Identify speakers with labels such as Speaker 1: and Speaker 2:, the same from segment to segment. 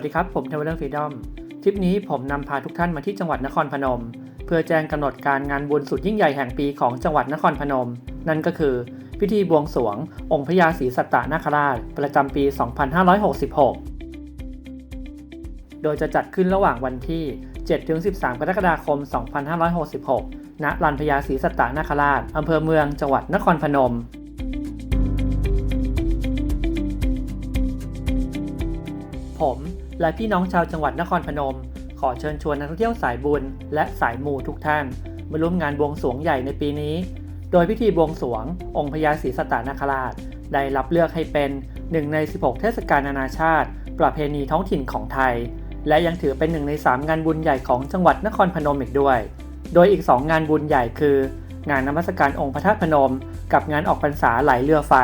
Speaker 1: วัสดีครับ ผมเทวเดอร์ฟรีดอมทริปนี้ผมนำพาทุกท่านมาที่จังหวัดนครพนม เพื่อแจ้งกำหนดการงานบุญสุดยิ่งใหญ่แห่งปีของจังหวัดนครพนม นั่นก็คือ พิธีบวงสรวง องค์พญาศรีสัตตนาคราช ประจำปี 2566 โดยจะจัดขึ้นระหว่างวันที่ 7-13 กรกฎาคม 2566 ณลานพญาศรีสัตตนาคราชอำเภอเมืองจังหวัดนครพนม ผม และพี่น้องชาวจังหวัดนครพนม ขอเชิญชวนนักท่องเที่ยวสายบุญ และสายมูทุกท่าน มาร่วมงานบวงสรวงใหญ่ในปีนี้ โดยพิธีบวงสรวง องค์พญาศรีสตตนาคราช ได้รับเลือกให้เป็นหนึ่งใน 16 เทศกาลนานาชาติ ประเพณีท้องถิ่นของไทย และยังถือเป็นหนึ่งใน 3 งานบุญใหญ่ของจังหวัดนครพนมอีกด้วย โดยอีก 2 งานบุญใหญ่คือ งานนมัสการองค์พระธาตุพนม กับงานออกพรรษาไหลเรือไฟ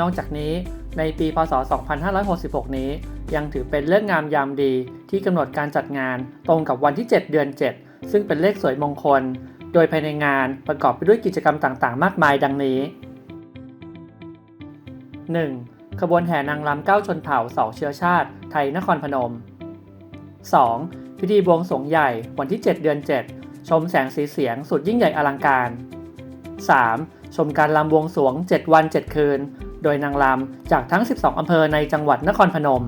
Speaker 1: นอกจากนี้ในปีพศ 2566 นี้ ยังถือเป็นเลิกงามยามดีที่กำหนดการจัดงานตรงกับวันที่ 7 เดือน 7 ซึ่งเป็นเลขสวยมงคล โดยภายในงานประกอบไปด้วยกิจกรรมต่างๆ มากมายดังนี้ 1. ขบวนแห่นางรำเก้าชนเผ่าสองเชื้อชาติ ไทยนครพนม 2. พิธีบวงสรวงใหญ่วันที่ 7 เดือน 7 ชมแสงสีเสียงสุดยิ่งใหญ่อลังการ 3. ชมการลำบวงสรวง 7 วัน 7 คืน โดยนางรำจากทั้ง 12 อำเภอในจังหวัดนครพนม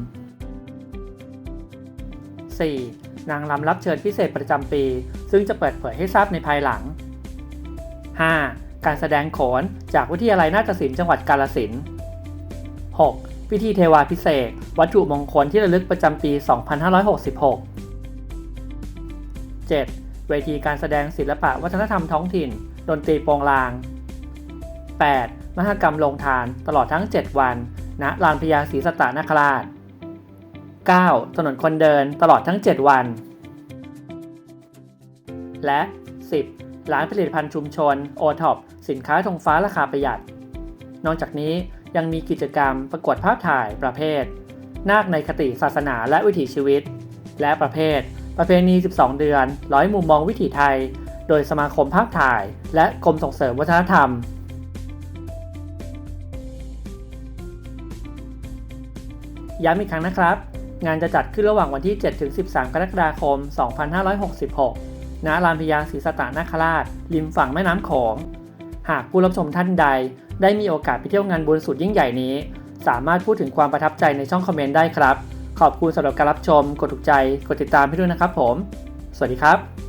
Speaker 1: 4. นางรำรับเชิญพิเศษประจำปี ซึ่งจะเปิดเผยให้ทราบในภายหลัง 5. การแสดงโขนจากวิทยาลัยนาฏศิลป์จังหวัดกาฬสิน 6. พิธีเทวาพิเศษ วัตถุมงคลที่ระลึกประจำปี 2566 7. เวทีการแสดงศิลปะวัฒนธรรมท้องถิ่น ดนตรีโปงลาง 8. มหกรรมลงทานตลอดทั้ง 7 วัน ณ ลานพญาศรีสตตนคราช 9. ถนนคนเดินตลอดทั้ง 7 วัน และ 10. ร้านผลิตภัณฑ์ชุมชนโอท็อปสินค้าธงฟ้าราคาประหยัด นอกจากนี้ยังมีกิจกรรมประกวดภาพถ่ายประเภท นาคในคติศาสนาและวิถีชีวิต และประเภท ประเพณี 12 เดือนร้อยมุมมองวิถีไทย โดยสมาคมภาพถ่าย และกรมส่งเสริมวัฒนธรรม ย้ำอีกครั้งนะครับ งานจะจัดขึ้นระหว่างวันที่ 7-13 กรกฎาคม 2566 ณ ลานพญาศรีสตตนาคราช ริมฝั่งแม่น้ำโขง หากผู้รับชมท่านใด ได้มีโอกาสไปเที่ยวงานบุญสุดยิ่งใหญ่นี้ สามารถพูดถึงความประทับใจในช่องคอมเมนต์ได้ครับ ขอบคุณสำหรับการรับชม กดถูกใจ กดติดตามให้ด้วยนะครับผม สวัสดีครับ